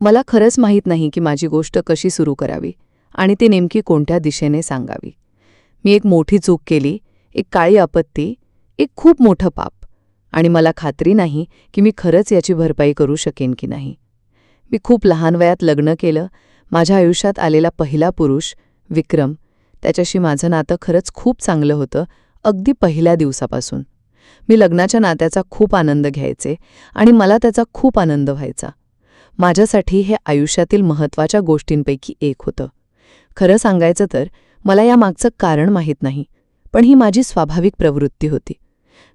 मला खरंच माहीत नाही की माझी गोष्ट कशी सुरू करावी आणि ती नेमकी कोणत्या दिशेने सांगावी. मी एक मोठी चूक केली एक काळी आपत्ती एक खूप मोठं पाप. आणि मला खात्री नाही की मी खरंच याची भरपाई करू शकेन की नाही. मी खूप लहान वयात लग्न केलं माझ्या आयुष्यात आलेला पहिला पुरुष विक्रम त्याच्याशी माझं नातं खरंच खूप चांगलं होतं अगदी पहिल्या दिवसापासून. मी लग्नाच्या नात्याचा खूप आनंद घ्यायचे आणि मला त्याचा खूप आनंद व्हायचा. माझ्यासाठी हे आयुष्यातील महत्त्वाच्या गोष्टींपैकी एक होतं. खरं सांगायचं तर मला यामागचं कारण माहीत नाही पण ही माझी स्वाभाविक प्रवृत्ती होती.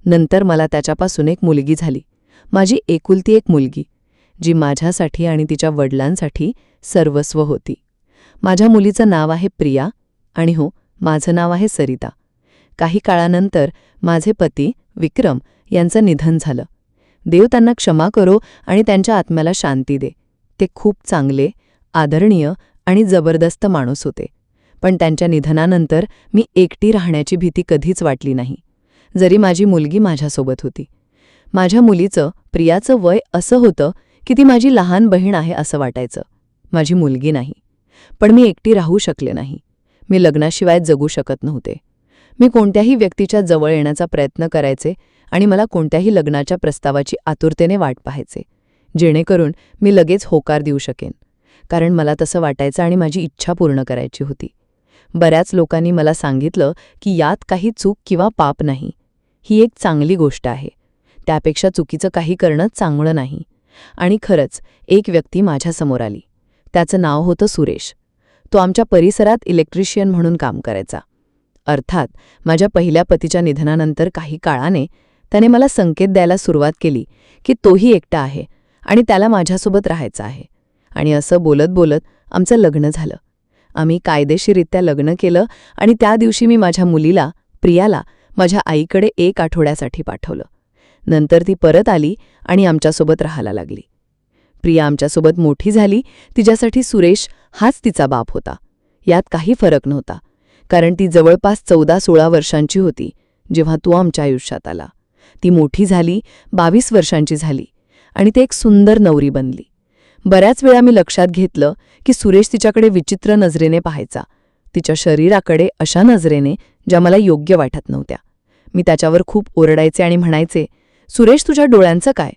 नंतर मला त्याच्यापासून एक मुलगी झाली. माझी एकुलती एक मुलगी जी माझ्यासाठी आणि तिच्या वडिलांसाठी सर्वस्व होती. माझ्या मुलीचं नाव आहे प्रिया आणि हो माझं नाव आहे सरिता. काही काळानंतर माझे पती विक्रम यांचं निधन झालं. देव त्यांना क्षमा करो आणि त्यांच्या आत्म्याला शांती दे. ते खूप चांगले आदरणीय आणि जबरदस्त माणूस होते. पण त्यांच्या निधनानंतर मी एकटी राहण्याची भीती कधीच वाटली नाही. जरी माझी मुलगी माझ्यासोबत होती. माझ्या मुलीचं प्रियाचं वय असं होतं की ती माझी लहान बहीण आहे असं वाटायचं. माझी मुलगी नाही. पण मी एकटी राहू शकले नाही. मी लग्नाशिवाय जगू शकत नव्हते. मी कोणत्याही व्यक्तीच्या जवळ येण्याचा प्रयत्न करायचे आणि मला कोणत्याही लग्नाच्या प्रस्तावाची आतुरतेने वाट पाहायचे जेणेकरून मी लगेच होकार देऊ शकेन. कारण मला तसं वाटायचं आणि माझी इच्छा पूर्ण करायची होती. बऱ्याच लोकांनी मला सांगितलं की यात काही चूक किंवा पाप नाही. ही एक चांगली गोष्ट आहे. त्यापेक्षा चुकीचं काही करणं चांगलं नाही. आणि खरंच एक व्यक्ती माझ्यासमोर आली. त्याचं नाव होतं सुरेश. तो आमच्या परिसरात इलेक्ट्रिशियन म्हणून काम करायचा. अर्थात माझ्या पहिल्या पतीच्या निधनानंतर काही काळाने त्याने मला संकेत द्यायला सुरुवात केली की तोही एकटा आहे आणि त्याला माझ्यासोबत राहायचं आहे. आणि असं बोलत बोलत आमचं लग्न झालं. आम्ही कायदेशीरित्या लग्न केलं आणि त्या दिवशी मी माझ्या मुलीला प्रियाला माझ्या आईकडे एक आठवड्यासाठी पाठवलं. नंतर ती परत आली आणि आमच्यासोबत राहायला लागली. प्रिया आमच्यासोबत मोठी झाली तिच्यासाठी सुरेश हाच तिचा बाप होता. यात काही फरक नव्हता कारण ती जवळपास चौदा सोळा वर्षांची होती जेव्हा तू आमच्या आयुष्यात आला. ती मोठी झाली बावीस वर्षांची झाली आणि ते एक सुंदर नवरी बनली. बऱ्याच वेळा मी लक्षात घेतलं की सुरेश तिच्याकडे विचित्र नजरेने पाहायचा. तिच्या शरीराकडे अशा नजरेने ज्या मला योग्य वाटत नव्हत्या. मी त्याच्यावर खूप ओरडायचे आणि म्हणायचे सुरेश तुझ्या डोळ्यांचं काय?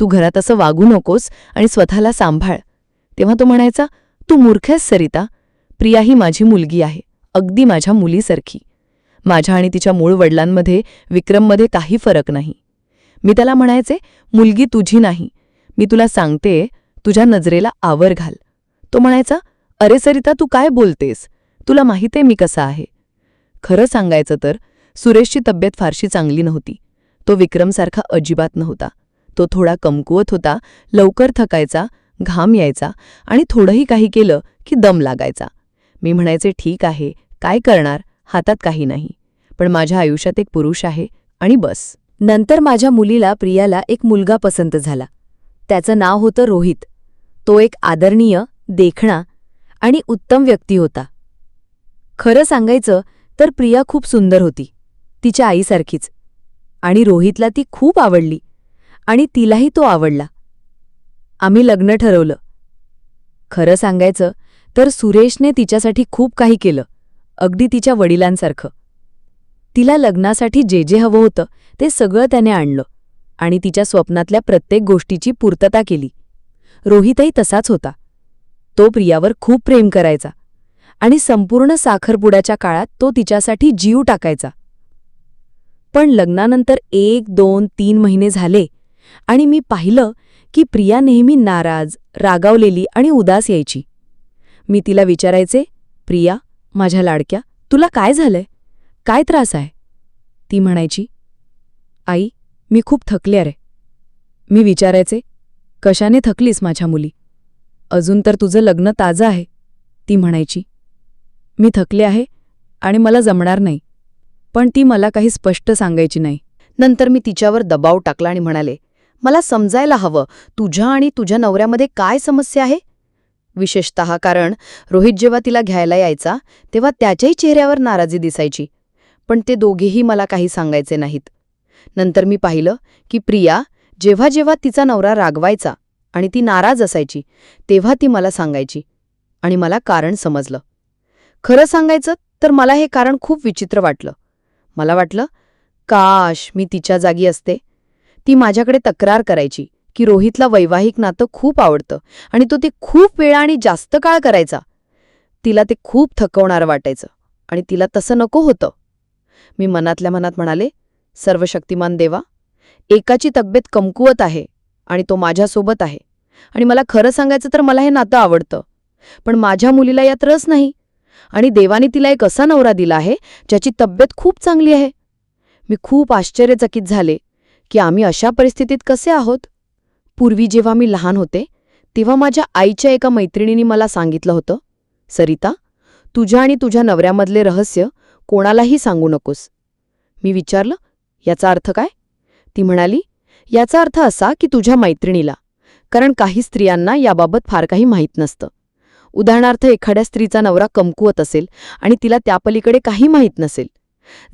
तू घरात असं वागू नकोस आणि स्वतःला सांभाळ. तेव्हा तो म्हणायचा तू मूर्खेस सरिता. प्रिया ही माझी मुलगी आहे. अगदी माझ्या मुलीसारखी. माझ्या आणि तिच्या मूळ वडिलांमध्ये विक्रममध्ये काही फरक नाही. मी त्याला म्हणायचे मुलगी तुझी नाही. मी तुला सांगते तुझ्या नजरेला आवर घाल. तो म्हणायचा अरे सरिता तू काय बोलतेस? तुला माहिती मी कसा आहे. खरं सांगायचं तर सुरेशची तब्येत फारशी चांगली नव्हती. तो विक्रमसारखा अजिबात नव्हता. तो थोडा कमकुवत होता लवकर थकायचा घाम यायचा आणि थोडंही काही केलं की दम लागायचा. मी म्हणायचे ठीक आहे काय करणार? हातात काही नाही. पण माझ्या आयुष्यात एक पुरुष आहे आणि बस. नंतर माझ्या मुलीला प्रियाला एक मुलगा पसंत झाला. त्याचं नाव होतं रोहित. तो एक आदरणीय देखणा आणि उत्तम व्यक्ती होता. खरं सांगायचं तर प्रिया खूप सुंदर होती तिच्या आईसारखीच. आणि रोहितला ती खूप आवडली आणि तिलाही तो आवडला. आम्ही लग्न ठरवलं. खरं सांगायचं तर सुरेशने तिच्यासाठी खूप काही केलं अगदी तिच्या वडिलांसारखं. तिला लग्नासाठी जे जे हवं होतं ते सगळं त्याने आणलं आणि तिच्या स्वप्नातल्या प्रत्येक गोष्टीची पूर्तता केली. रोहितही तसाच होता. तो प्रियावर खूप प्रेम करायचा आणि संपूर्ण साखरपुड्याच्या काळात तो तिच्यासाठी जीव टाकायचा. पण लग्नानंतर एक दोन तीन महिने झाले आणि मी पाहिलं की प्रिया नेहमी नाराज रागावलेली आणि उदास यायची. मी तिला विचारायचे प्रिया माझ्या लाडक्या तुला काय झालंय? काय त्रास आहे? ती म्हणायची आई मी खूप थकले रे मी विचारायचे कशाने थकलीस माझ्या मुली? अजून तर तुझं लग्न ताजं आहे. ती म्हणायची मी थकले आहे आणि मला जमणार नाही पण ती मला काही स्पष्ट सांगायची नाही. नंतर मी तिच्यावर दबाव टाकला आणि म्हणाले मला समजायला हवं तुझ्या आणि तुझ्या नवऱ्यामध्ये काय समस्या आहे? विशेषत कारण रोहित जेव्हा तिला घ्यायला यायचा तेव्हा त्याच्याही चेहऱ्यावर नाराजी दिसायची. पण ते दोघेही मला काही सांगायचे नाहीत. नंतर मी पाहिलं की प्रिया जेव्हा जेव्हा तिचा नवरा रागवायचा आणि ती नाराज असायची तेव्हा ती मला सांगायची आणि मला कारण समजलं. खरं सांगायचं तर मला हे कारण खूप विचित्र वाटलं. मला वाटलं काश मी तिच्या जागी असते. ती माझ्याकडे तक्रार करायची की रोहितला वैवाहिक नातं खूप आवडतं आणि तो ते खूप वेळा आणि जास्त काळ करायचा. तिला ते खूप थकवणारं वाटायचं आणि तिला तसं नको होतं. मी मनातल्या मनात म्हणाले सर्वशक्तिमान देवा एकाची तब्येत कमकुवत आहे आणि तो माझ्यासोबत आहे. आणि मला खरं सांगायचं तर मला हे नातं आवडतं. पण माझ्या मुलीला यात रस नाही. आणि देवाने तिला एक असा नवरा दिला आहे ज्याची तब्येत खूप चांगली आहे. मी खूप आश्चर्यचकित झाले की आम्ही अशा परिस्थितीत कसे आहोत? पूर्वी जेव्हा मी लहान होते तेव्हा माझ्या आईच्या एका मैत्रिणीने मला सांगितलं होतं सरिता तुझ्या आणि तुझ्या नवऱ्यामधले रहस्य कोणालाही सांगू नकोस. मी विचारलं याचा अर्थ काय? ती म्हणाली याचा अर्थ असा की तुझ्या मैत्रिणीला कारण काही स्त्रियांना याबाबत फार काही माहीत नसतं. उदाहरणार्थ एखाद्या स्त्रीचा नवरा कमकुवत असेल आणि तिला त्यापलीकडे काही माहीत नसेल.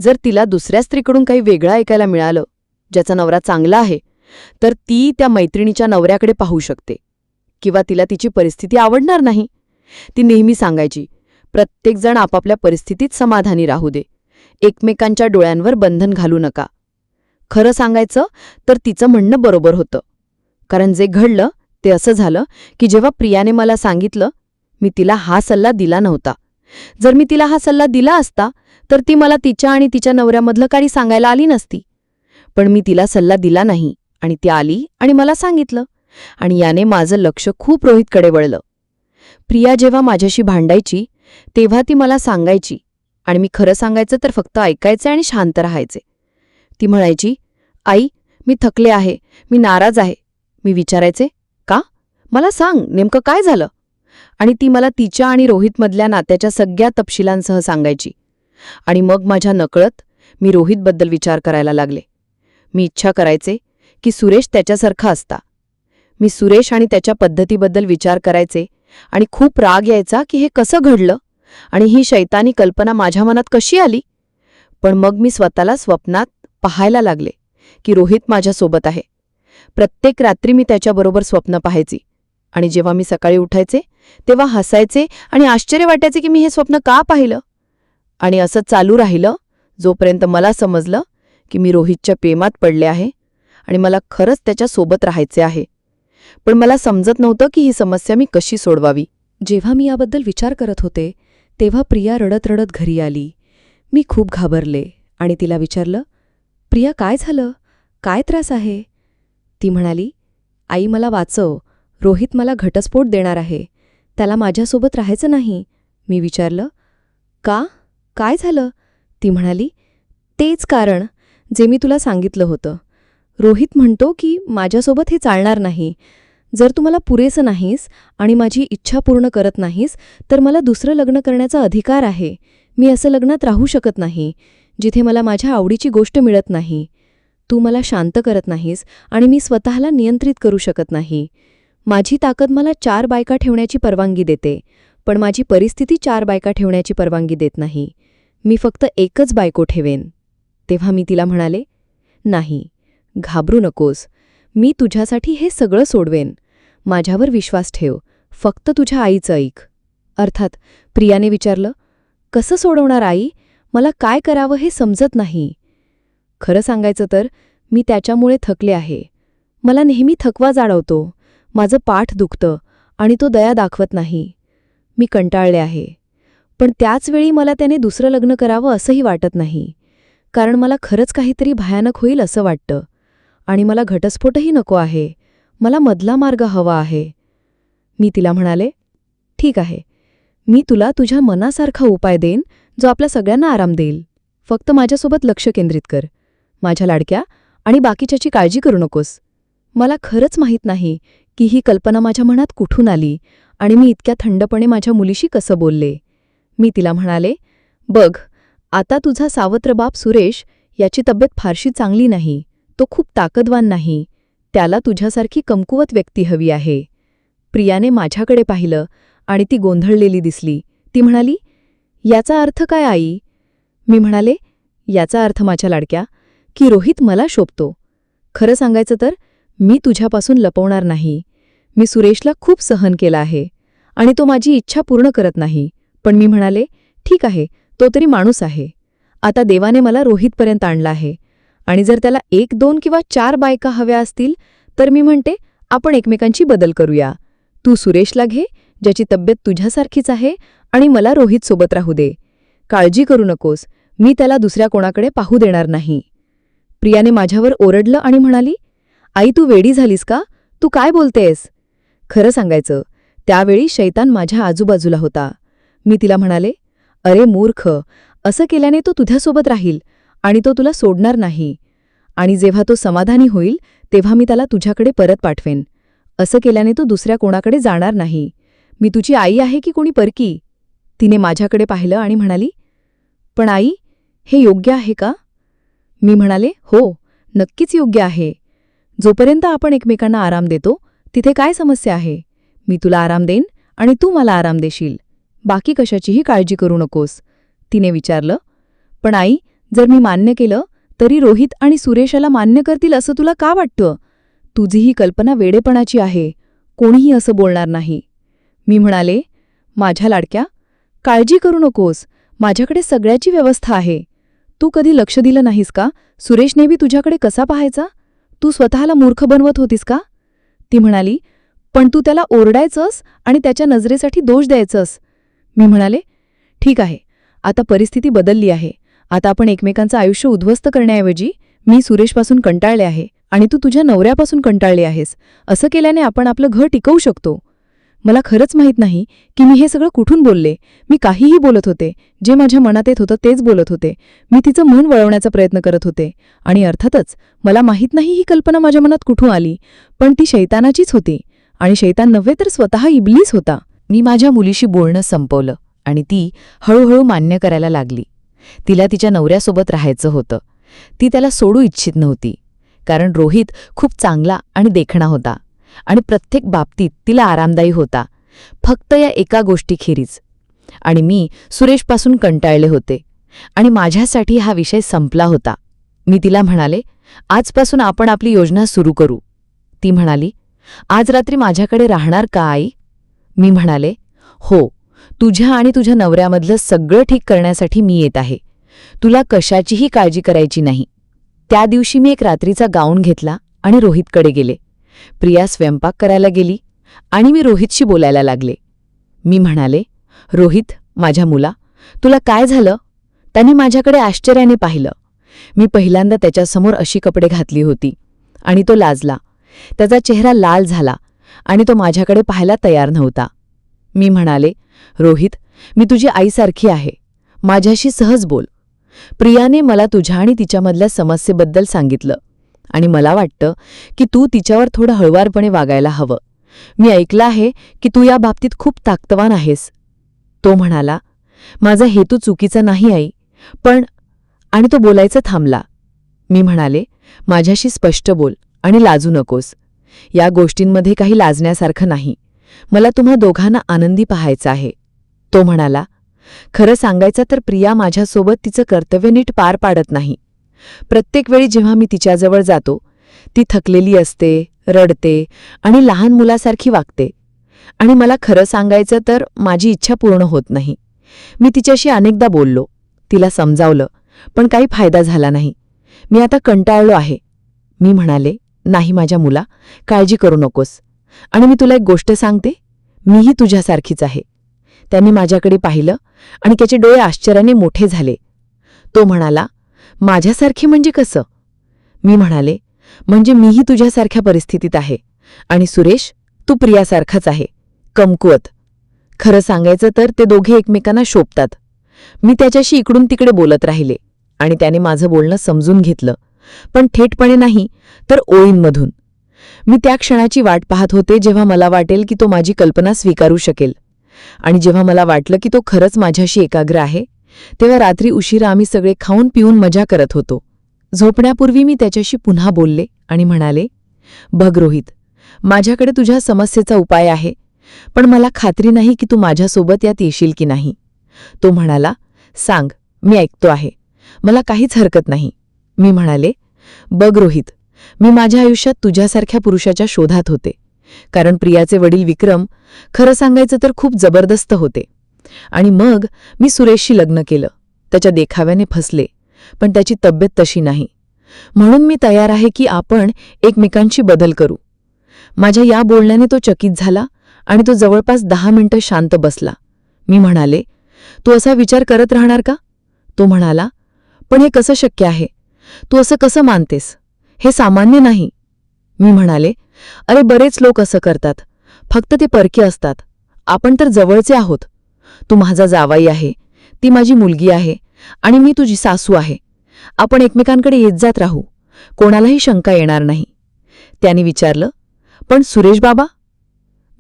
जर तिला दुसऱ्या स्त्रीकडून काही वेगळं ऐकायला मिळालं ज्याचा नवरा चांगला आहे तर ती त्या मैत्रिणीच्या नवऱ्याकडे पाहू शकते किंवा तिला तिची परिस्थिती आवडणार नाही. ती नेहमी सांगायची प्रत्येकजण आपापल्या परिस्थितीत समाधानी राहू दे. एकमेकांच्या डोळ्यांवर बंधन घालू नका. खरं सांगायचं तर तिचं म्हणणं बरोबर होतं. कारण जे घडलं ते असं झालं की जेव्हा प्रियाने मला सांगितलं मी तिला हा सल्ला दिला नव्हता. जर मी तिला हा सल्ला दिला असता तर ती मला तिच्या आणि तिच्या नवऱ्यामधलं काही सांगायला आली नसती. पण मी तिला सल्ला दिला नाही आणि ती आली आणि मला सांगितलं. आणि याने माझं लक्ष खूप रोहितकडे वळलं. प्रिया जेव्हा माझ्याशी भांडायची तेव्हा ती मला सांगायची. आणि मी खरं सांगायचं तर फक्त ऐकायचे आणि शांत राहायचे. ती म्हणायची आई मी थकले आहे. मी नाराज आहे. मी विचारायचे का? मला सांग नेमकं काय झालं? आणि ती मला तिच्या आणि रोहितमधल्या नात्याच्या सगळ्या तपशिलांसह सांगायची. आणि मग माझ्या नकळत मी रोहितबद्दल विचार करायला लागले. मी इच्छा करायचे की सुरेश त्याच्यासारखा असता. मी सुरेश आणि त्याच्या पद्धतीबद्दल विचार करायचे आणि खूप राग यायचा की हे कसं घडलं? आणि ही शैतानी कल्पना माझ्या मनात कशी आली? पण मग मी स्वतःला स्वप्नात पाहायला लागले की रोहित माझ्यासोबत आहे. प्रत्येक रात्री मी त्याच्याबरोबर स्वप्न पाहायची. आणि जेव्हा मी सकाळी उठायचे तेव्हा हसायचे आणि आश्चर्य वाटायचे की मी हे स्वप्न का पाहिलं? आणि असं चालू राहिलं जोपर्यंत मला समजलं की मी रोहितच्या प्रेमात पडले आहे आणि मला खरंच त्याच्यासोबत राहायचे आहे. पण मला समजत नव्हतं की ही समस्या मी कशी सोडवावी. जेव्हा मी याबद्दल विचार करत होते तेव्हा प्रिया रडत रडत घरी आली. मी खूप घाबरले आणि तिला विचारलं प्रिया काय झालं? काय त्रास आहे? ती म्हणाली आई मला वाचव. रोहित मला घटस्फोट देणार आहे. त्याला माझ्यासोबत राहायचं नाही. मी विचारलं का? काय झालं? ती म्हणाली तेच कारण जे मी तुला सांगितलं होतं. रोहित म्हणतो की माझ्यासोबत हे चालणार नाही. जर तू मला पुरेसं नाहीस आणि माझी इच्छा पूर्ण करत नाहीस तर मला दुसरं लग्न करण्याचा अधिकार आहे. मी असं लग्नात राहू शकत नाही जिथे मला माझ्या आवडीची गोष्ट मिळत नाही. तू मला शांत करत नाहीस आणि मी स्वतःला नियंत्रित करू शकत नाही. माझी ताकद मला चार बायका ठेवण्याची परवानगी देते पण माझी परिस्थिती चार बायका ठेवण्याची परवानगी देत नाही. मी फक्त एकच बायको ठेवेन. तेव्हा मी तिला म्हणाले नाही घाबरू नकोस. मी तुझ्यासाठी हे सगळं सोडवेन. माझ्यावर विश्वास ठेव. फक्त तुझ्या आईचं ऐक. अर्थात प्रियाने विचारलं कसं सोडवणार आई? मला काय करावं हे समजत नाही. खरं सांगायचं तर मी त्याच्यामुळे थकले आहे. मला नेहमी थकवा जाणवतो. माझं पाठ दुखतं आणि तो दया दाखवत नाही. मी कंटाळले आहे. पण त्याचवेळी मला त्याने दुसरं लग्न करावं असंही वाटत नाही. कारण मला खरंच काहीतरी भयानक होईल असं वाटतं. आणि मला घटस्फोटही नको आहे. मला मधला मार्ग हवा आहे. मी तिला म्हणाले ठीक आहे. मी तुला तुझ्या मनासारखा उपाय देईन जो आपल्या सगळ्यांना आराम देईल. फक्त माझ्यासोबत लक्ष केंद्रित कर. माझ्या लाडक्या आणि बाकीच्याची काळजी करू नकोस. मला खरंच माहीत नाही की ही कल्पना माझ्या मनात कुठून आली आणि मी इतक्या थंडपणे माझ्या मुलीशी कसं बोलले. मी तिला म्हणाले बघ आता तुझा सावत्र बाप सुरेश याची तब्येत फारशी चांगली नाही. तो खूप ताकदवान नाही. त्याला तुझ्यासारखी कमकुवत व्यक्ती हवी आहे. प्रियाने माझ्याकडे पाहिलं आणि ती गोंधळलेली दिसली. ती म्हणाली याचा अर्थ काय आई मी म्हणाले याचा अर्थ माझ्या लाडक्या की रोहित मला शोभतो. खरं सांगायचं तर मी तुझ्यापासून लपवणार नाही. मी सुरेशला खूप सहन केलं आहे आणि तो माझी इच्छा पूर्ण करत नाही. पण मी म्हणाले ठीक आहे तो तरी माणूस आहे. आता देवाने मला रोहितपर्यंत आणला आहे. आणि जर त्याला एक दोन किंवा चार बायका हव्या असतील तर मी म्हणते आपण एकमेकांची बदल करूया. तू सुरेशला घे ज्याची तब्येत तुझ्यासारखीच आहे आणि मला रोहित सोबत राहू दे. काळजी करू नकोस मी त्याला दुसऱ्या कोणाकडे पाहू देणार नाही. प्रियाने माझ्यावर ओरडलं आणि म्हणाली आई तू वेडी झालीस का? तू काय बोलतेस? खरं सांगायचं त्यावेळी शैतान माझ्या आजूबाजूला होता. मी तिला म्हणाले अरे मूर्ख असं केल्याने तो तुझ्यासोबत राहील. आणि तो तुला सोडणार नाही. आणि जेव्हा तो समाधानी होईल तेव्हा मी त्याला तुझ्याकडे परत पाठवेन. असं केल्याने तो दुसऱ्या कोणाकडे जाणार नाही. मी तुझी आई आहे की कोणी परकी? तिने माझ्याकडे पाहिलं आणि म्हणाली पण आई हे योग्य आहे का? मी म्हणाले हो नक्कीच योग्य आहे. जोपर्यंत आपण एकमेकांना आराम देतो तिथे काय समस्या आहे? मी तुला आराम देईन आणि तू मला आराम देशील. बाकी कशाचीही काळजी करू नकोस. तिने विचारलं पण आई जर मी मान्य केलं तरी रोहित आणि सुरेशाला मान्य करतील असं तुला का वाटतं? तुझी ही कल्पना वेडेपणाची आहे. कोणीही असं बोलणार नाही. मी म्हणाले माझ्या लाडक्या काळजी करू नकोस. माझ्याकडे सगळ्याची व्यवस्था आहे. तू कधी लक्ष दिलं नाहीस का? सुरेशनेबी तुझ्याकडे कसा पाहायचा? तू स्वतःला मूर्ख बनवत होतीस का? ती म्हणाली पण तू त्याला ओरडायचंस आणि त्याच्या नजरेसाठी दोष द्यायचंस. मी म्हणाले ठीक आहे. आता परिस्थिती बदलली आहे. आता आपण एकमेकांचं आयुष्य उद्ध्वस्त करण्याऐवजी मी सुरेशपासून कंटाळले आहे आणि तू तुझ्या नवऱ्यापासून कंटाळली आहेस. असं केल्याने आपण आपलं घर टिकवू शकतो. मला खरंच माहीत नाही की मी हे सगळं कुठून बोलले. मी काहीही बोलत होते. जे माझ्या मनात येत होतं तेच बोलत होते. मी तिचं मन वळवण्याचा प्रयत्न करत होते. आणि अर्थातच मला माहीत नाही ही कल्पना माझ्या मनात कुठून आली. पण ती शैतानाचीच होती. आणि शैतान नव्हे तर स्वतः इबलीस होता. मी माझ्या मुलीशी बोलणं संपवलं आणि ती हळूहळू मान्य करायला लागली. तिला तिच्या नवऱ्यासोबत राहायचं होतं. ती त्याला सोडू इच्छित नव्हती. कारण रोहित खूप चांगला आणि देखणा होता. आणि प्रत्येक बाबतीत तिला आरामदायी होता. फक्त या एका गोष्टीखेरीज. आणि मी सुरेशपासून कंटाळले होते. आणि माझ्यासाठी हा विषय संपला होता. मी तिला म्हणाले आजपासून आपण आपली योजना सुरू करू. ती म्हणाली आज रात्री माझ्याकडे राहणार का आई? मी म्हणाले हो तुझ्या आणि तुझ्या नवऱ्यामधलं सगळं ठीक करण्यासाठी मी येत आहे. तुला कशाचीही काळजी करायची नाही. त्या दिवशी मी एक रात्रीचा गाऊन घेतला आणि रोहितकडे गेले. प्रिया स्वयंपाक करायला गेली आणि मी रोहितशी बोलायला लागले. मी म्हणाले रोहित माझ्या मुला तुला काय झालं? त्यांनी माझ्याकडे आश्चर्याने पाहिलं. मी पहिल्यांदा त्याच्यासमोर अशी कपडे घातली होती आणि तो लाजला. त्याचा चेहरा लाल झाला आणि तो माझ्याकडे पाहायला तयार नव्हता. मी म्हणाले रोहित मी तुझी आईसारखी आहे. माझ्याशी सहज बोल. प्रियाने मला तुझ्या आणि तिच्यामधल्या समस्येबद्दल सांगितलं आणि मला वाटतं की तू तिच्यावर थोडं हळवारपणे वागायला हवं. मी ऐकलं आहे की तू या बाबतीत खूप ताकदवान आहेस. तो म्हणाला माझा हेतू चुकीचा नाही आई. पण आणि तो बोलायचं थांबला. मी म्हणाले माझ्याशी स्पष्ट बोल आणि लाजू नकोस. या गोष्टींमध्ये काही लाजण्यासारखं नाही. मला तुम्हा दोघांना आनंदी पाहायचं आहे. तो म्हणाला खरं सांगायचं तर प्रिया माझ्यासोबत तिचं कर्तव्य नीट पार पाडत नाही. प्रत्येक वेळी जेव्हा मी तिच्याजवळ जातो ती थकलेली असते रडते आणि लहान मुलासारखी वागते. आणि मला खरं सांगायचं तर माझी इच्छा पूर्ण होत नाही. मी तिच्याशी अनेकदा बोललो तिला समजावलं पण काही फायदा झाला नाही. मी आता कंटाळलो आहे. मी म्हणाले नाही माझ्या मुला काळजी करू नकोस. आणि मी तुला एक गोष्ट सांगते. मीही तुझ्यासारखीच आहे. त्यांनी माझ्याकडे पाहिलं आणि त्याचे डोळे आश्चर्याने मोठे झाले. तो म्हणाला माझ्यासारखे म्हणजे कसं? मी म्हणाले म्हणजे मीही तुझ्यासारख्या परिस्थितीत आहे. आणि सुरेश तू प्रियासारखाच आहे. कमकुवत. खरं सांगायचं तर ते दोघे एकमेकांना शोभतात. मी त्याच्याशी इकडून तिकडे बोलत राहिले आणि त्याने माझं बोलणं समजून घेतलं. पण थेटपणे नाही तर ओळींमधून. मी त्या क्षणाची वाट पाहत होते जेव्हा मला वाटेल की तो माझी कल्पना स्वीकारू शकेल. आणि जेव्हा मला वाटलं की तो खरंच माझ्याशी एकाग्र आहे तेव्हा रात्री उशिरा आम्ही सगळे खाऊन पिऊन मजा करत होतो. झोपण्यापूर्वी मी त्याच्याशी पुन्हा बोलले आणि म्हणाले बघ रोहित माझ्याकडे तुझ्या समस्येचा उपाय आहे पण मला खात्री नाही की तू माझ्यासोबत यात येशील की नाही. तो म्हणाला सांग मी ऐकतो आहे. मला काहीच हरकत नाही. मी म्हणाले बघ रोहित मी माझ्या आयुष्यात तुझ्यासारख्या पुरुषाच्या शोधात होते. कारण प्रियाचे वडील विक्रम खरं सांगायचं तर खूप जबरदस्त होते. आणि मग मी सुरेशशी लग्न केलं. त्याच्या देखाव्याने फसले. पण त्याची तब्येत तशी नाही. म्हणून मी तयार आहे की आपण एकमेकांशी बदल करू. माझ्या या बोलण्याने तो चकित झाला आणि तो जवळपास दहा मिनिटं शांत बसला. मी म्हणाले तू असा विचार करत राहणार का? तो म्हणाला पण हे कसं शक्य आहे? तू असं कसं मानतेस? हे सामान्य नाही. मी म्हणाले अरे बरेच लोक असं करतात. फक्त ते परके असतात. आपण तर जवळचे आहोत. तू माझा जावाई आहे. ती माझी मुलगी आहे. आणि मी तुझी सासू आहे. आपण एकमेकांकडे येत जात राहू. कोणालाही शंका येणार नाही. त्याने विचारलं पण सुरेश बाबा?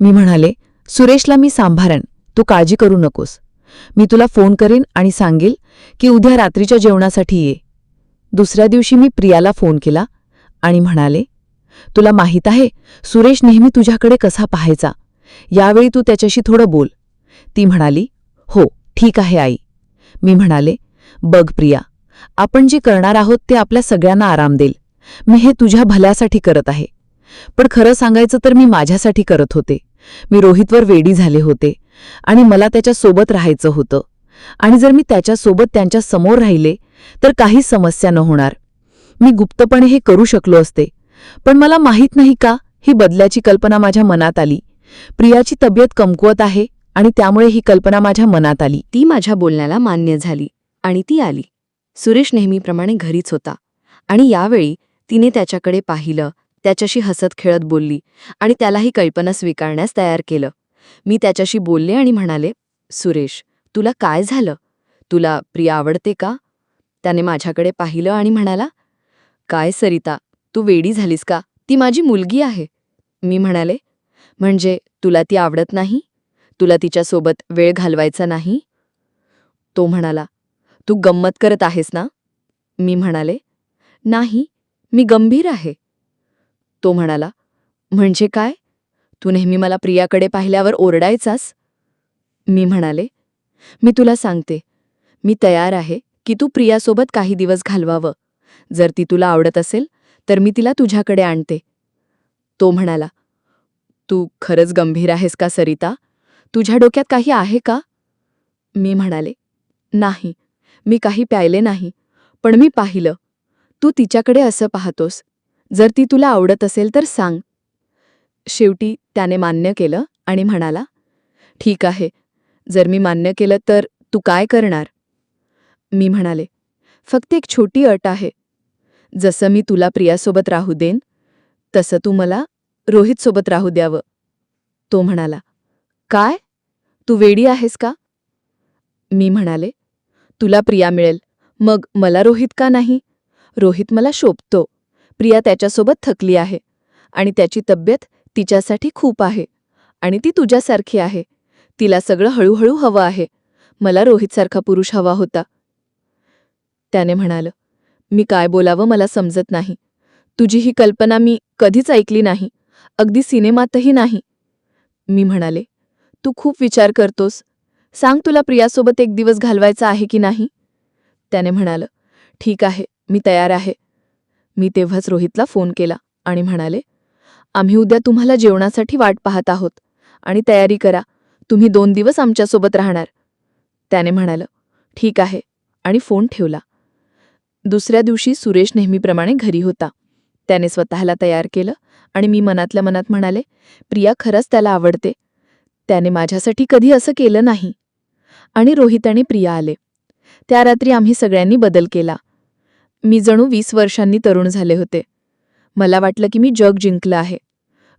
मी म्हणाले सुरेशला मी सांभारण तू काळजी करू नकोस. मी तुला फोन करेन आणि सांगेल की उद्या रात्रीच्या जेवणासाठी ये. दुसऱ्या दिवशी मी प्रियाला फोन केला आणि म्हणाले तुला माहीत आहे सुरेश नेहमी तुझ्याकडे कसा पाहायचा? यावेळी तू त्याच्याशी थोडं बोल. ती म्हणाली हो ठीक आहे आई. मी म्हणाले बघ प्रिया आपण जे करणार आहोत ते आपल्या सगळ्यांना आराम देईल. मी हे तुझ्या भल्यासाठी करत आहे. पण खरं सांगायचं तर मी माझ्यासाठी करत होते. मी रोहितवर वेडी झाले होते आणि मला त्याच्यासोबत राहायचं होतं. आणि जर मी त्याच्यासोबत त्यांच्यासमोर राहिले तर काही समस्या न होणार. मी गुप्तपणे हे करू शकलो असते. पण मला माहीत नाही का ही बदल्याची कल्पना माझ्या मनात आली. प्रियाची तब्येत कमकुवत आहे आणि त्यामुळे ही कल्पना माझ्या मनात आली. ती माझ्या बोलण्याला मान्य झाली आणि ती आली. सुरेश नेहमीप्रमाणे घरीच होता आणि यावेळी तिने त्याच्याकडे पाहिलं त्याच्याशी हसत खेळत बोलली आणि त्यालाही कल्पना स्वीकारण्यास तयार केलं. मी त्याच्याशी बोलले आणि म्हणाले सुरेश तुला काय झालं? तुला प्रिया आवडते का? त्याने माझ्याकडे पाहिलं आणि म्हणाला काय सरिता तू वेडी झालीस का? ती माझी मुलगी आहे. मी म्हणाले म्हणजे तुला ती आवडत नाही? तुला तिच्यासोबत वेळ घालवायचा नाही? तो म्हणाला तू गंमत करत आहेस ना? मी म्हणाले नाही मी गंभीर आहे. तो म्हणाला म्हणजे काय? तू नेहमी मला प्रियाकडे पाहिल्यावर ओरडायचास? मी म्हणाले मी तुला सांगते मी तयार आहे की तू प्रियासोबत काही दिवस घालवावं. जर ती तुला आवडत असेल तर मी तिला तुझ्याकडे आणते. तो म्हणाला तू खरंच गंभीर आहेस का सरिता? तुझ्या डोक्यात काही आहे का? मी म्हणाले नाही मी काही प्यायले नाही पण मी पाहिलं. तू तिच्याकडे असं पाहतोस. जर ती तुला आवडत असेल तर सांग. शेवटी त्याने मान्य केलं आणि म्हणाला ठीक आहे. जर मी मान्य केलं तर तू काय करणार? मी म्हणाले फक्त एक छोटी अट आहे. जसं मी तुला प्रियासोबत राहू देन तसं तू मला रोहितसोबत राहू द्यावं. तो म्हणाला काय? तू वेडी आहेस का? मी म्हणाले तुला प्रिया मिळेल मग मला रोहित का नाही? रोहित मला शोभतो. प्रिया त्याच्यासोबत थकली आहे आणि त्याची तब्येत तिच्यासाठी खूप आहे आणि ती तुझ्यासारखी आहे. तिला सगळं हळूहळू हवं आहे. मला रोहितसारखा पुरुष हवा होता. त्याने म्हणालं मी काय बोलावं मला समजत नाही. तुझी ही कल्पना मी कधीच ऐकली नाही. अगदी सिनेमातही नाही. मी म्हणाले तू खूप विचार करतोस. सांग तुला प्रियासोबत एक दिवस घालवायचा आहे की नाही? त्याने म्हणालं ठीक आहे मी तयार आहे. मी तेव्हाच रोहितला फोन केला आणि म्हणाले आम्ही उद्या तुम्हाला जेवणासाठी वाट पाहत आहोत आणि तयारी करा. तुम्ही दोन दिवस आमच्यासोबत राहणार. त्याने म्हणालं ठीक आहे. आणि फोन ठेवला. दुसऱ्या दिवशी सुरेश नेहमीप्रमाणे घरी होता. त्याने स्वतःला तयार केलं आणि मी मनातल्या मनात म्हणाले प्रिया खरंच त्याला आवडते. त्याने माझ्यासाठी कधी असं केलं नाही. आणि रोहित आणि प्रिया आले. त्या रात्री आम्ही सगळ्यांनी बदल केला. मी जणू वीस वर्षांनी तरुण झाले होते. मला वाटलं की मी जग जिंकलं आहे.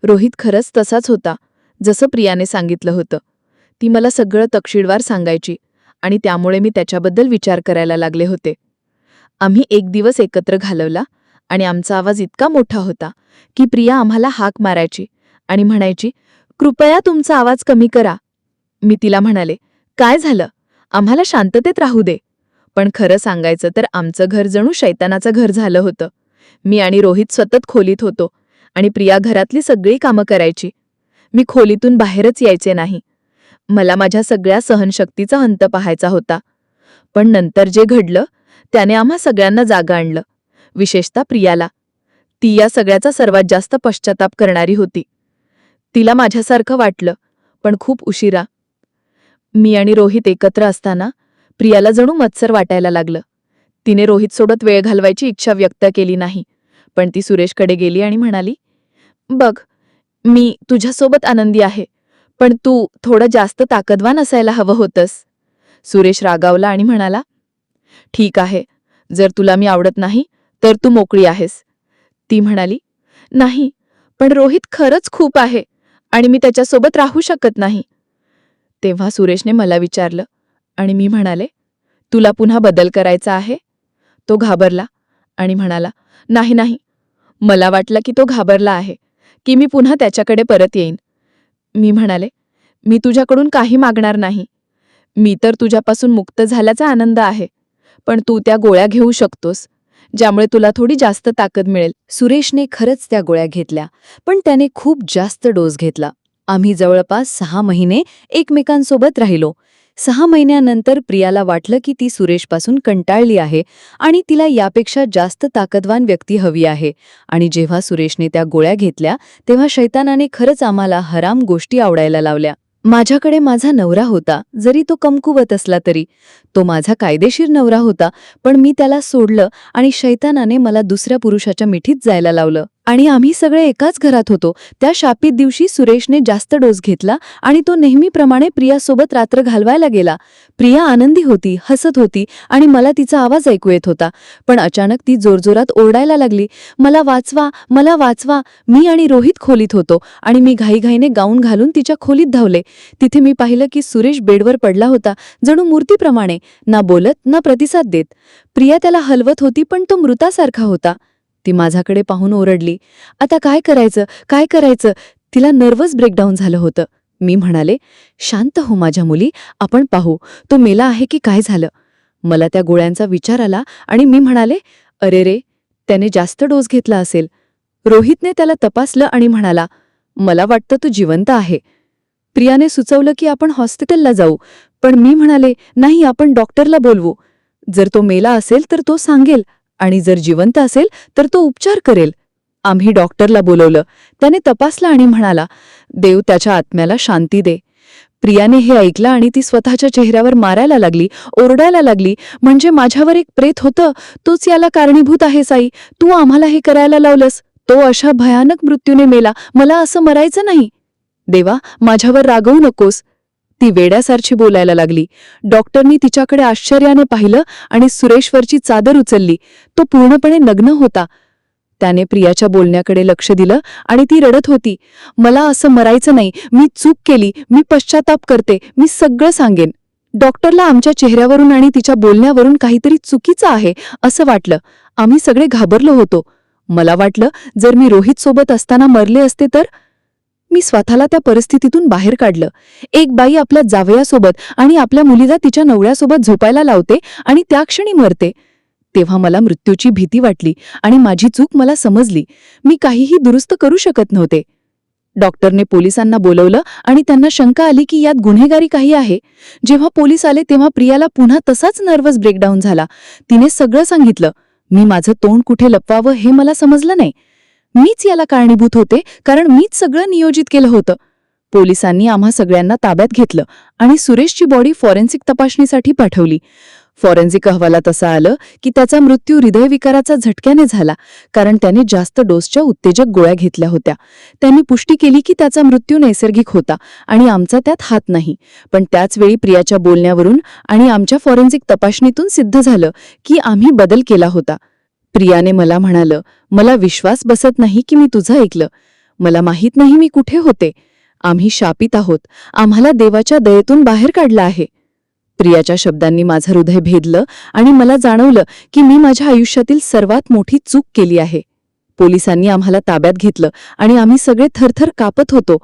रोहित खरंच तसाच होता जसं प्रियाने सांगितलं होतं. ती मला सगळं तपशीलवार सांगायची आणि त्यामुळे मी त्याच्याबद्दल विचार करायला लागले होते. आम्ही एक दिवस एकत्र घालवला आणि आमचा आवाज इतका मोठा होता की प्रिया आम्हाला हाक मारायची आणि म्हणायची कृपया तुमचा आवाज कमी करा. मी तिला म्हणाले काय झालं? आम्हाला शांततेत राहू दे. पण खरं सांगायचं तर आमचं घर जणू शैतानाचं घर झालं होतं. मी आणि रोहित सतत खोलीत होतो आणि प्रिया घरातली सगळी कामं करायची. मी खोलीतून बाहेरच यायचे नाही. मला माझ्या सगळ्या सहनशक्तीचा अंत पाहायचा होता. पण नंतर जे घडलं त्याने आम्हा सगळ्यांना जागा आणलं. विशेषतः प्रियाला. ती या सगळ्याचा सर्वात जास्त पश्चाताप करणारी होती. तिला माझ्यासारखं वाटलं पण खूप उशिरा. मी आणि रोहित एकत्र असताना प्रियाला जणू मत्सर वाटायला लागलं. तिने रोहित सोडत वेळ घालवायची इच्छा व्यक्त केली नाही पण ती सुरेशकडे गेली आणि म्हणाली बघ मी तुझ्यासोबत आनंदी आहे पण तू थोडं जास्त ताकदवान असायला हवं होतंस. सुरेश रागावला आणि म्हणाला ठीक आहे. जर तुला मी आवडत नाही तर तू मोकळी आहेस. ती म्हणाली नाही पण रोहित खरंच खूप आहे आणि मी त्याच्यासोबत राहू शकत नाही. तेव्हा सुरेशने मला विचारलं आणि मी म्हणाले तुला पुन्हा बदल करायचा आहे? तो घाबरला आणि म्हणाला नाही नाही. मला वाटलं की तो घाबरला आहे की मी पुन्हा त्याच्याकडे परत येईन. मी म्हणाले मी तुझ्याकडून काही मागणार नाही. मी तर तुझ्यापासून मुक्त झाल्याचा आनंद आहे. पण तू त्या गोळ्या घेऊ शकतोस. ज्यामुळे तुला थोडी जास्त ताकद मिळेल. सुरेशने खरंच त्या गोळ्या घेतल्या पण त्याने खूप जास्त डोस घेतला. आम्ही जवळपास सहा महिने एकमेकांसोबत राहिलो. सहा महिन्यानंतर प्रियाला वाटलं की ती सुरेशपासून कंटाळली आहे आणि तिला यापेक्षा जास्त ताकदवान व्यक्ती हवी आहे. आणि जेव्हा सुरेशने त्या गोळ्या घेतल्या तेव्हा शैतानाने खरंच आम्हाला हराम गोष्टी आवडायला लावल्या. माझ्याकडे माझा नवरा होता. जरी तो कमकुवत असला तरी. तो माझा कायदेशीर नवरा होता. पण मी त्याला सोडलं आणि शैतानाने मला दुसऱ्या पुरुषाच्या मिठीत जायला लावलं. आणि आम्ही सगळे एकाच घरात होतो. त्या शापित दिवशी सुरेशने जास्त डोस घेतला आणि तो नेहमीप्रमाणे प्रियासोबत रात्र घालवायला गेला. प्रिया आनंदी होती हसत होती आणि मला तिचा आवाज ऐकू येत होता. पण अचानक ती जोरजोरात ओरडायला लागली. मला वाचवा मला वाचवा. मी आणि रोहित खोलीत होतो आणि मी घाईघाईने गाऊन घालून तिच्या खोलीत धावले. तिथे मी पाहिलं की सुरेश बेडवर पडला होता जणू मूर्तीप्रमाणे. ना बोलत ना प्रतिसाद देत. प्रिया त्याला हलवत होती पण तो मृतासारखा होता. ती माझ्याकडे पाहून ओरडली आता काय करायचं? काय करायचं? तिला नर्वस ब्रेकडाऊन झालं होतं. मी म्हणाले शांत हो माझ्या मुली आपण पाहू. तो मेला आहे की काय झालं? मला त्या गोळ्यांचा विचार आला आणि मी म्हणाले अरे रे त्याने जास्त डोस घेतला असेल. रोहितने त्याला तपासलं आणि म्हणाला मला वाटतं तो जिवंत आहे. प्रियाने सुचवलं की आपण हॉस्पिटलला जाऊ पण मी म्हणाले नाही आपण डॉक्टरला बोलवू. जर तो मेला असेल तर तो सांगेल. आणि जर जिवंत असेल तर तो उपचार करेल. आम्ही डॉक्टरला बोलवलं. त्याने तपासला आणि म्हणाला देव त्याच्या आत्म्याला शांती दे. प्रियाने हे ऐकलं आणि ती स्वतःच्या चेहऱ्यावर मारायला लागली ओरडायला लागली. म्हणजे माझ्यावर एक प्रेत होतं? तोच याला कारणीभूत आहे साई. तू आम्हाला हे करायला लावलंस. तो अशा भयानक मृत्यूने मेला. मला असं मरायचं नाही. देवा माझ्यावर रागवू नकोस. ती वेड्यासारखी बोलायला लागली. डॉक्टरनी तिच्याकडे आश्चर्याने पाहिलं आणि सुरेशवरची चादर उचलली. तो पूर्णपणे नग्न होता. त्याने प्रियाच्या बोलण्याकडे लक्ष दिलं आणि ती रडत होती. मला असं मरायचं नाही. मी चूक केली. मी पश्चाताप करते. मी सगळं सांगेन. डॉक्टरला आमच्या चेहऱ्यावरून आणि तिच्या बोलण्यावरून काहीतरी चुकीचं आहे असं वाटलं. आम्ही सगळे घाबरलो होतो. मला वाटलं जर मी रोहित सोबत असताना मरले असते तर मी स्वतःला त्या परिस्थितीतून बाहेर काढलं. एक बाई आपल्या जावयासोबत आणि आपल्या मुलीला तिच्या नवऱ्यासोबत झोपायला लावते आणि त्या क्षणी मरते. तेव्हा मला मृत्यूची भीती वाटली आणि माझी चूक मला समजली. मी काहीही दुरुस्त करू शकत नव्हते. डॉक्टरने पोलिसांना बोलवलं आणि त्यांना शंका आली की यात गुन्हेगारी काही आहे. जेव्हा पोलीस आले तेव्हा प्रियाला पुन्हा तसाच नर्वस ब्रेकडाऊन झाला. तिने सगळं सांगितलं. मी माझं तोंड कुठे लपवावं हे मला समजलं नाही. मीच याला कारणीभूत होते कारण मीच सगळं नियोजित केलं होतं. पोलिसांनी आम्हा सगळ्यांना ताब्यात घेतलं आणि सुरेशची बॉडी फॉरेन्सिक तपासणीसाठी पाठवली. फॉरेन्सिक अहवालात असं आलं की त्याचा मृत्यू हृदयविकाराचा झटक्याने झाला कारण त्याने जास्त डोसच्या उत्तेजक गोळ्या घेतल्या होत्या. त्यांनी पुष्टी केली की त्याचा मृत्यू नैसर्गिक होता आणि आमचा त्यात हात नाही. पण त्याचवेळी प्रियाच्या बोलण्यावरून आणि आमच्या फॉरेन्सिक तपासणीतून सिद्ध झालं की आम्ही बदल केला होता. प्रियाने मला म्हणालं मला विश्वास बसत नाही की मी तुझं ऐकलं. मला माहीत नाही मी कुठे होते. आम्ही शापित आहोत. आम्हाला देवाच्या दयेतून बाहेर काढलं आहे. प्रियाच्या शब्दांनी माझं हृदय भेदलं आणि मला जाणवलं की मी माझ्या आयुष्यातील सर्वात मोठी चूक केली आहे. पोलिसांनी आम्हाला ताब्यात घेतलं आणि आम्ही सगळे थरथर कापत होतो.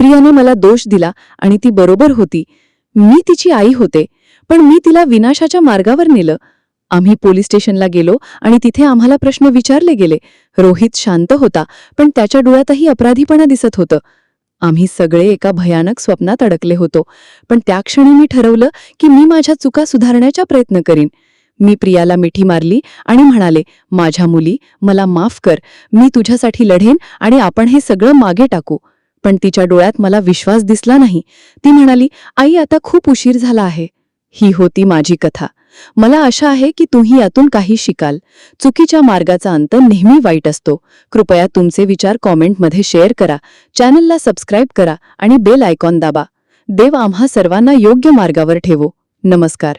प्रियाने मला दोष दिला आणि ती बरोबर होती. मी तिची आई होते पण मी तिला विनाशाच्या मार्गावर नेलं. आम्ही पोलीस स्टेशनला गेलो आणि तिथे आम्हाला प्रश्न विचारले गेले. रोहित शांत होता पण त्याच्या डोळ्यातही अपराधीपणा दिसत होतं. आम्ही सगळे एका भयानक स्वप्नात अडकले होतो पण त्या क्षणी मी ठरवलं की मी माझ्या चुका सुधारण्याचा प्रयत्न करीन. मी प्रियाला मिठी मारली आणि म्हणाले माझ्या मुली मला माफ कर मी तुझ्यासाठी लढेन आणि आपण हे सगळं मागे टाकू. पण तिच्या डोळ्यात मला विश्वास दिसला नाही. ती म्हणाली आई आता खूप उशीर झाला आहे. ही होती माझी कथा. मला आशा आहे की तुम्ही यातून काही शिकाल. चुकीच्या मार्गाचा अंत नेहमी वाईट असतो. कृपया तुमचे विचार कॉमेंटमध्ये शेअर करा. चॅनलला सबस्क्राईब करा आणि बेल आयकॉन दाबा. देव आम्हा सर्वांना योग्य मार्गावर ठेवो. नमस्कार.